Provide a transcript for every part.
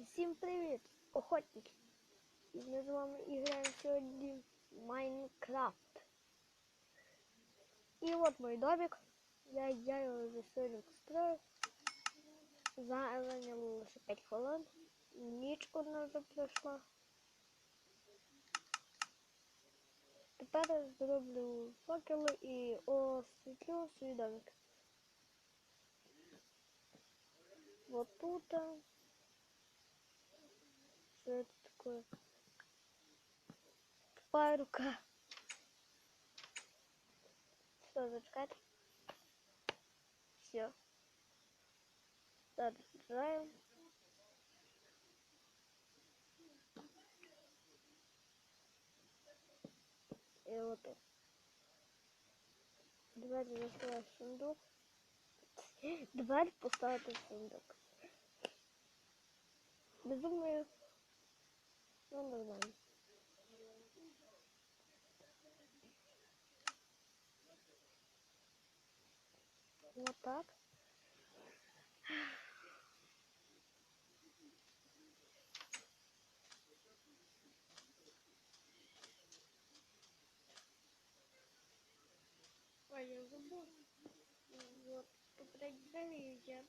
Всім привіт, охотники! І ми з вами граємо сьогодні в Майнкрафт. І от мой домик. Я, я його вже сьогодні построїв. За- Зайняло лише 5 хвилин. Ніч одна вже пройшла. Тепер зроблю факели і освітлю свій домик. Вот тут. Что это такое? Тупая рука. Что, зачекать? Все. Заряжаем. И вот тут. Дверь закрываешь сундук. Поставить в сундук. Безумно. Ну, нормально. Вот так. Ой, я забыл. Вот, попередньо я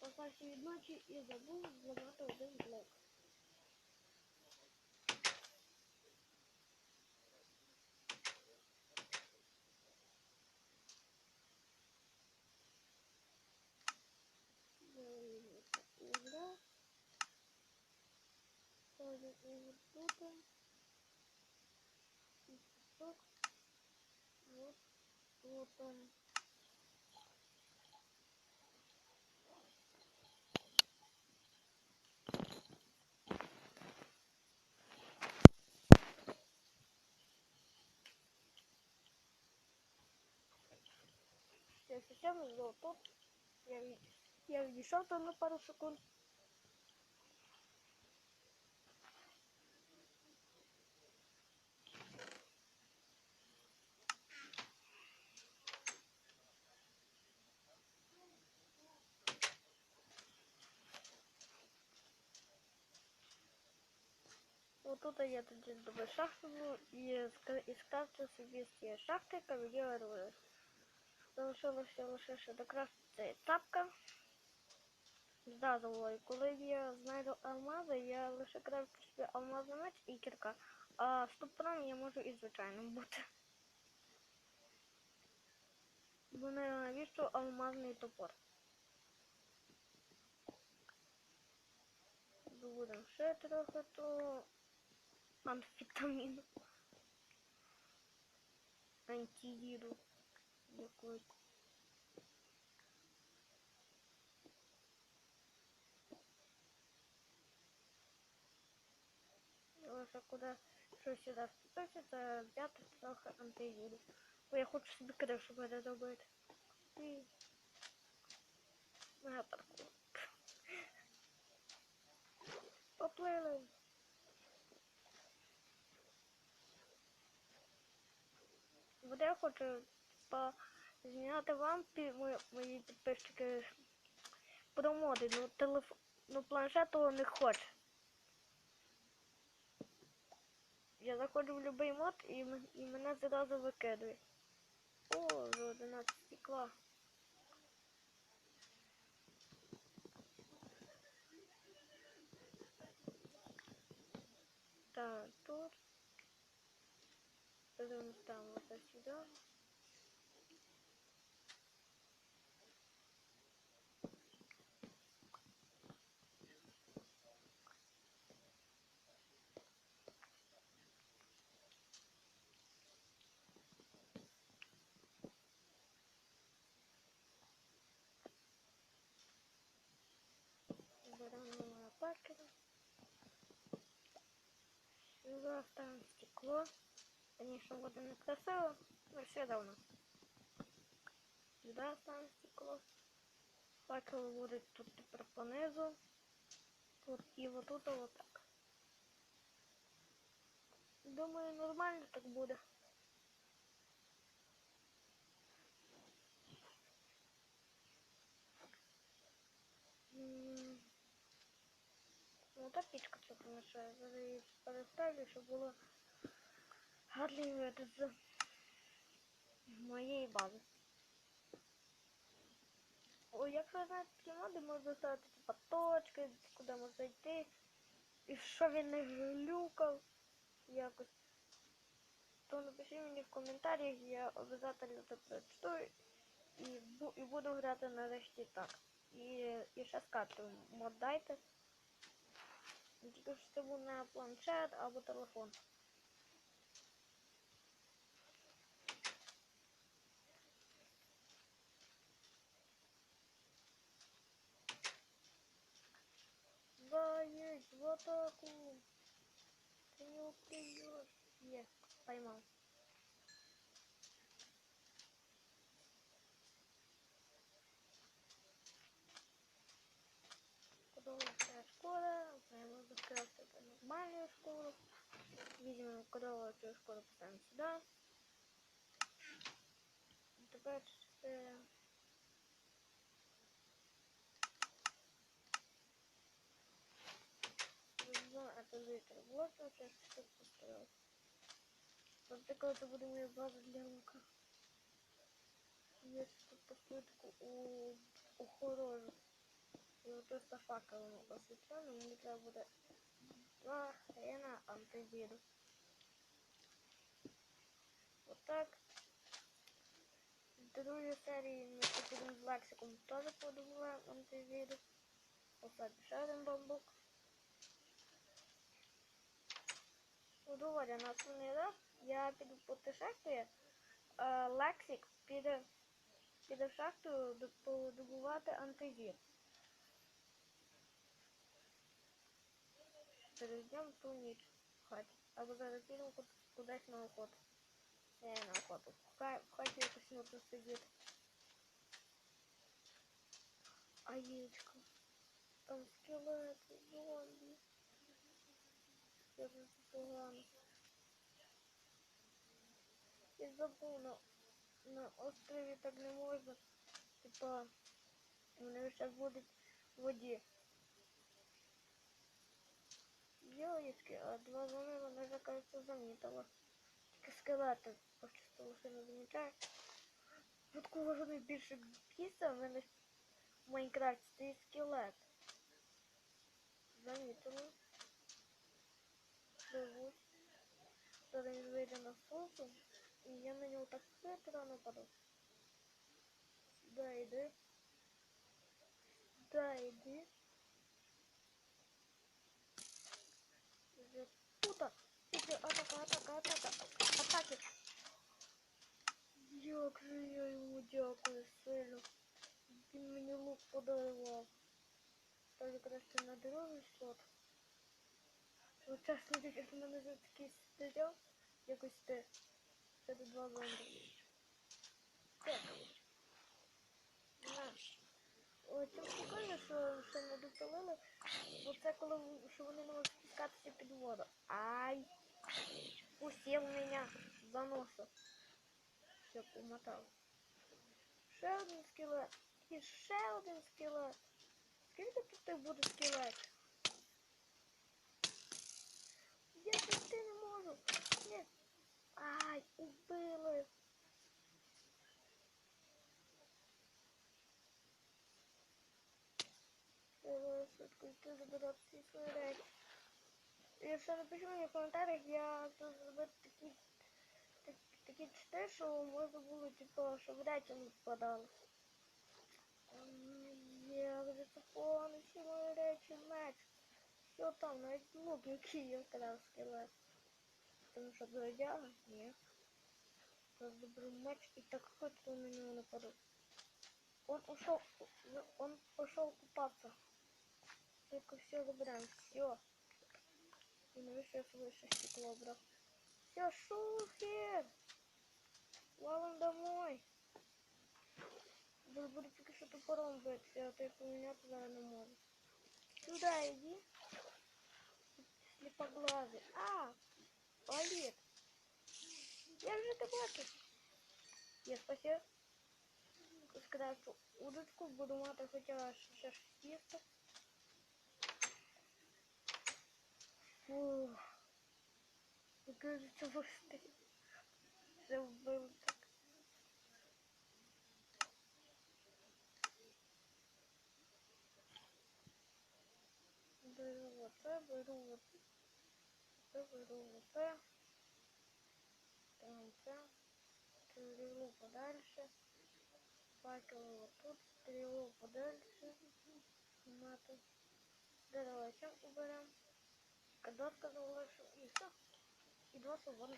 Остався від ночі і забув зламати один блок. И песок. Вот. Вот он. Я совсем зло тут. Я, я відійшов там на пару секунд. Вот тут я тоді зробив шахту і і скрафтив собі з цієї шахти кам'яні оружие. Залишилося лише ще докрафтити цапка. з газовою. Коли я знайду алмази, я лише крафту собі алмазний меч і кірка. А стопором я можу і звичайним бути. Бо навіщо алмазний топор. Добудемо ще трохи то амфетаміну. Антидіру. Якусь. Лише куди щось сюди вступити, це взяти трохи антивіру. Бо я хочу собі кришу переробити. І... Мега паркур. Поплили. От я хочу зняти вам мої, підписчики про моди, ну телефон, ну планшет того не хоче. Я заходжу в будь-який мод і, і мене зразу викидує. О, вже 11 стекла. Так. Потом там вот сюда. Беремо на пакет. Сюда ставим стекло. Конечно, буде не красиво, но все равно. Сюда ставим стекло. Факел буде тут тепер понизу. Тут і вот тут вот так. Думаю, нормально так буде. М, та пічка трохи мешає. Переставлю, щоб було вид з моєї бази. О, якщо ви знаєте такі моди, можна ставити типа точки, куди можна йти. І що він не глюкав якось. То напишіть мені в коментарях, я обов'язково це прочитаю і, і буду грати нарешті так. І, і ще скажу, мод дайте. Тільки що це був на планшет або телефон. В атаку! Не успеешь. Е, поймал. Продолжая школа, прямо закрылся нормальную школу. Видимо, продовольчую школу поставим сюда. Тепер ще... Ну, это литр. Вот вот я что построил. Вот такая это будет моя база для лука. Я тут построить таку у охорону. І ото з факелом освітлено, мені треба буде два хрена антивірус. Отак. В другій серії ми будемо з лексиком теж подобуваємо антивірус. Посадимо ще один бамбук. Доволі на основний раз я піду по шахту, а Лексик піде, піде в шахту добувати антивір. Перейдемо ту ніч в. Або зараз підемо кудись на охоту. Не на охоту. В ха- в хаті якось можна сидіти. А яєчко. Там скелети, зомбі. Це ж погано. Я забув, на, на острові так не можна. Типа, вони зараз будуть в воді. Йоїчки, а два зони вона вже, кажется, замітила. Тільки скелети почувствували, що не замічає. От кого ж найбільше бісить, в мене в Майнкрафті стоїть скелет. Замітила. Живуть. Зараз він вийде на сонце, і я на нього так хитро нападу. Да, йди. Да, йди. Вже Тута. Тільки атака, атака, атака. Атаки. Як же я йому дякую сильно. Він мені лук подарував. Ставлю краще на другий слот. Чесно, як мене вже такий стріляв, якось ти. Це до два. Дякую. На. Ой, це прикольно, що, що не допалили. Бо це коли що вони не можуть спускатися під воду. Ай! Пустив мене за носа. Все, помотав. Ще один скелет. І ще один скелет. Скільки тут буде скелет? Я піти не можу. Ні. Ай, убили. Давай швидко йти забирати всі свої речі. І ще напиши мені в коментарях, я тут зробити такі, так, такі чити, що можна було, типу, щоб речі не впадали. Ем, Я вже заповнив всі мої речі, меч. Що там, навіть лук, який я вкрав скелет. Тому що до одяга? Ні. Зараз заберу меч и так хоть на него нападу. Он ушел, он пошел купаться. Только все забираем, все. И навіщо я своє ще стекло брав. Все, шухер! Валим домой. Буду, буду тільки що топором битися, а то я поміняти зараз не можу. Не. А, болит. Я же табаки. Я спасибо. Когда удочку буду мати хоча сейчас шісток. Фух. Кажется, выстрел. Забыл так. Беру вот это, беру вот это беру вот це. Там це. Стрілу подальше. Факел вот тут. Стрілу подальше. Мати. Дерево цим уберем. Кадотка залишу і все. І два свободних